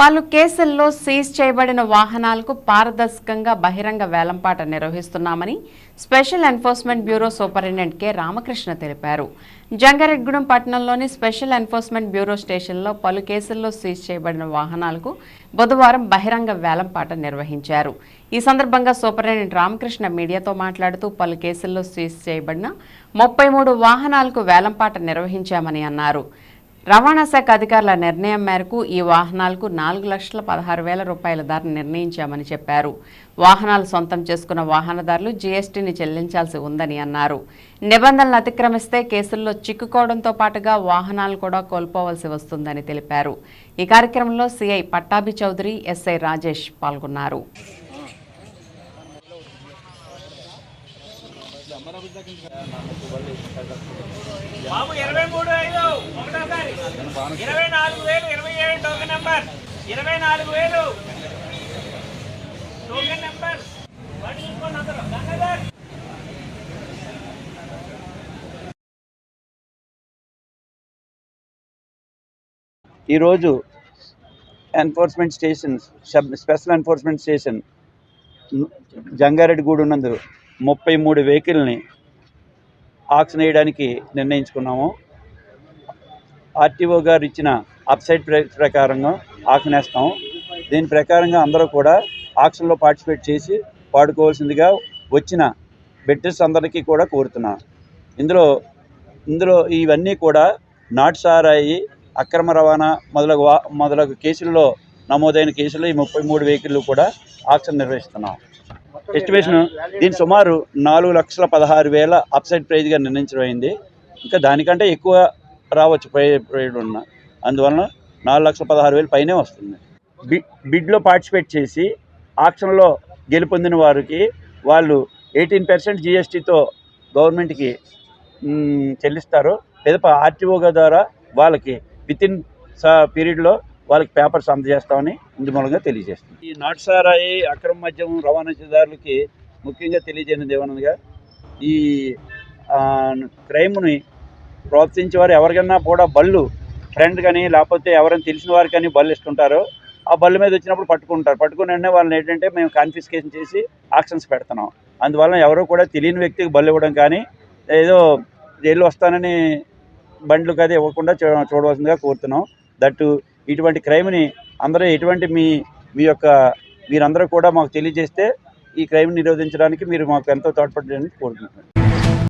పలు కేసుల్లో సీజ్ చేయబడిన వాహనాలకు పారదర్శకంగా బహిరంగ వేలంపాట నిర్వహిస్తున్నామని special enforcement bureau superintendent K Ramakrishna తెలిపారు. జంగారెడ్గూడెం పట్టణంలోని స్పెషల్ ఎన్ఫోర్స్మెంట్ బ్యూరో స్టేషన్లో పలు కేసుల్లో సీజ్ చేయబడిన వాహనాలకు బుధవారం బహిరంగ వేలంపాట నిర్వహించారు. ఈ సందర్భంగా సూపరింటెండెంట్ రామకృష్ణ మీడియాతో మాట్లాడుతూ పలు కేసుల్లో సీజ్ చేయబడిన ముప్పై మూడు వాహనాలకు వేలంపాట నిర్వహించామని అన్నారు. రవాణా శాఖ అధికారుల నిర్ణయం మేరకు ఈ వాహనాలకు నాలుగు లక్షల పదహారు వేల రూపాయల ధర నిర్ణయించామని చెప్పారు. వాహనాలు సొంతం చేసుకున్న వాహనదారులు జీఎస్టీని చెల్లించాల్సి ఉందని అన్నారు. నిబంధనలు అతిక్రమిస్తే కేసుల్లో చిక్కుకోవడంతో పాటుగా వాహనాలు కూడా కోల్పోవలసి వస్తుందని తెలిపారు. ఈ కార్యక్రమంలో సిఐ పట్టాభి చౌదరి ఎస్ఐ రాజేష్ పాల్గొన్నారు. బాబు ఇరవై మూడు ఐదు ఒకటోసారి. ఇరవై నాలుగు వేలు ఇరవై ఏడు టోకెన్ నెంబర్ ఇరవై నాలుగు వేలు. టోకెన్ నెంబర్ వాటి అందరూ గంగాధర్. ఈరోజు enforcement station special enforcement station Jangareddigudem నందు ముప్పై మూడు వెహికల్ని ఆక్షన్ వేయడానికి నిర్ణయించుకున్నాము. ఆర్టీఓ గారు ఇచ్చిన అప్సైడ్ ప్రకారంగా ఆక్షన్ వేస్తాము. దీని ప్రకారంగా అందరూ కూడా ఆక్షన్లో పార్టిసిపేట్ చేసి పాడుకోవాల్సిందిగా వచ్చిన బెట్టర్స్ అందరికీ కూడా కోరుతున్నాను ఇందులో ఇందులో ఇవన్నీ కూడా నాటు సారాయి అక్రమ రవాణా మొదలగు వా మొదలగు కేసుల్లో నమోదైన కేసులు ఈ ముప్పై మూడు వెహికల్లు కూడా ఆక్షన్ నిర్వహిస్తున్నాం. ఎస్టిమేషన్ దీని సుమారు నాలుగు లక్షల పదహారు వేల అప్సైడ్ ప్రైజ్గా నిర్ణయించడం అయింది. ఇంకా దానికంటే ఎక్కువ రావచ్చు ప్రై ప్రైడ్ ఉన్న. అందువలన నాలుగు లక్షల పదహారు వేలు పైనే వస్తుంది. బి బిడ్లో పార్టిసిపేట్ చేసి ఆక్షన్లో గెలుపొందిన వారికి వాళ్ళు ఎయిటీన్ పర్సెంట్ జిఎస్టీతో గవర్నమెంట్కి చెల్లిస్తారు. పిదప ఆర్టీఓ ద్వారా వాళ్ళకి విత్ ఇన్ పీరియడ్లో వాళ్ళకి పేపర్స్ అందజేస్తామని ఇందు మూలంగా తెలియజేస్తుంది ఈ నాటుసారాయి అక్రమ మద్యం రవాణాదారులకి ముఖ్యంగా తెలియజేయనిది ఏమనగా ఈ క్రైమ్ని ప్రోత్సహించే వారు ఎవరికైనా కూడా బళ్ళు ఫ్రెండ్ కానీ లేకపోతే ఎవరైనా తెలిసిన వారు కానీ బళ్ళు ఇస్తుంటారో ఆ బళ్ళు మీద వచ్చినప్పుడు పట్టుకుంటారు. పట్టుకుని వెంటనే వాళ్ళని ఏంటంటే మేము కాన్ఫిస్కేషన్ చేసి ఆక్షన్స్ పెడుతున్నాం. అందువల్ల ఎవరు కూడా తెలియని వ్యక్తికి బళ్ళు ఇవ్వడం కానీ ఏదో జైలు వస్తానని బండ్లు అది ఇవ్వకుండా చూడవలసిందిగా కోరుతున్నాం. దట్టు ఇటువంటి క్రైమ్ని అందరూ ఎటువంటి మీ మీ యొక్క మీరందరూ కూడా మాకు తెలియజేస్తే ఈ క్రైమ్ నిరోధించడానికి మీరు మాకు ఎంతో తోడ్పడడానికి కోరుకుంటున్నాను